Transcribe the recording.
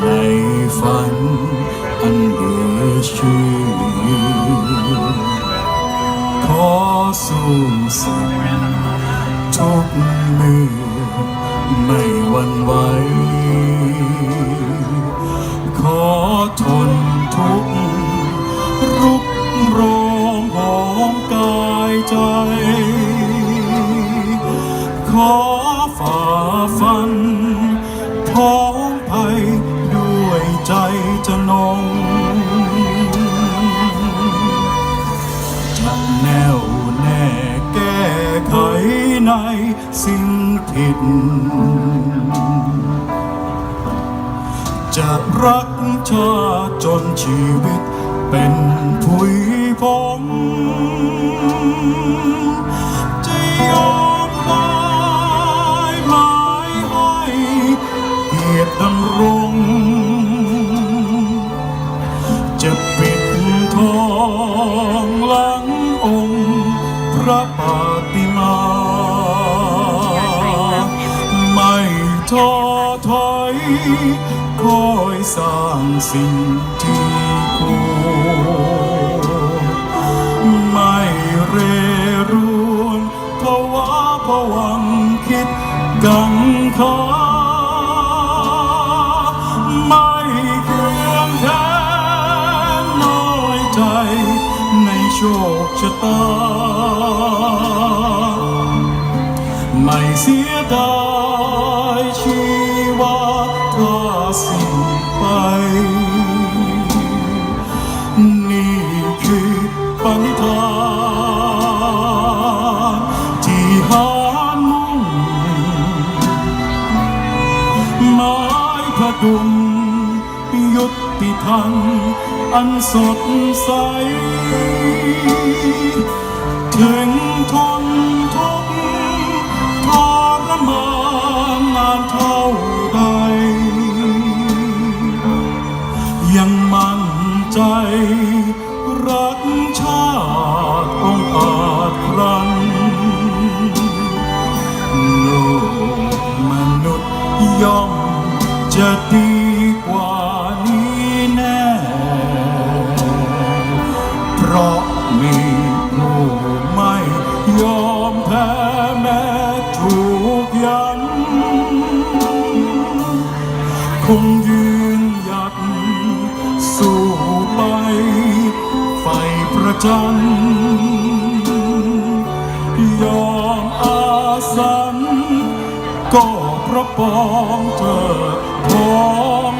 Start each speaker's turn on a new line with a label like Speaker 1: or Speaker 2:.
Speaker 1: ในฝันอันเดือเชื่อขอสู้สิ่งทุกเมื่อไม่หวั่นไหวขอทนทุกรุกรองหอมกายใจ ขอฝ่าฟัน พ้องภัยด้วยใจจะนงจะแน่วแน่แก้ไขในสิ่งผิด จะรักชาติจนชีวิตเป็นผุยพง ระปาติมา ไม่ท้อถอยคอยสร้างสิ่งที่ควร โชคชะตา ไม่เสียดายชีวาถ้าสิ้นไป นี่คือปัญทานที่หามุ่งไม้พดุง ติธรรมอันสดใส ถึงทนทุกข์ทรมานนานเท่าใด ยังมั่นใจ รักชาติองอาจครั้งโลกมนุษย์ย่อมจะดี คงยืนหยัด สู้ไปไฟประจันยอมอาสัน ก็เพราะปองเธอพ้อง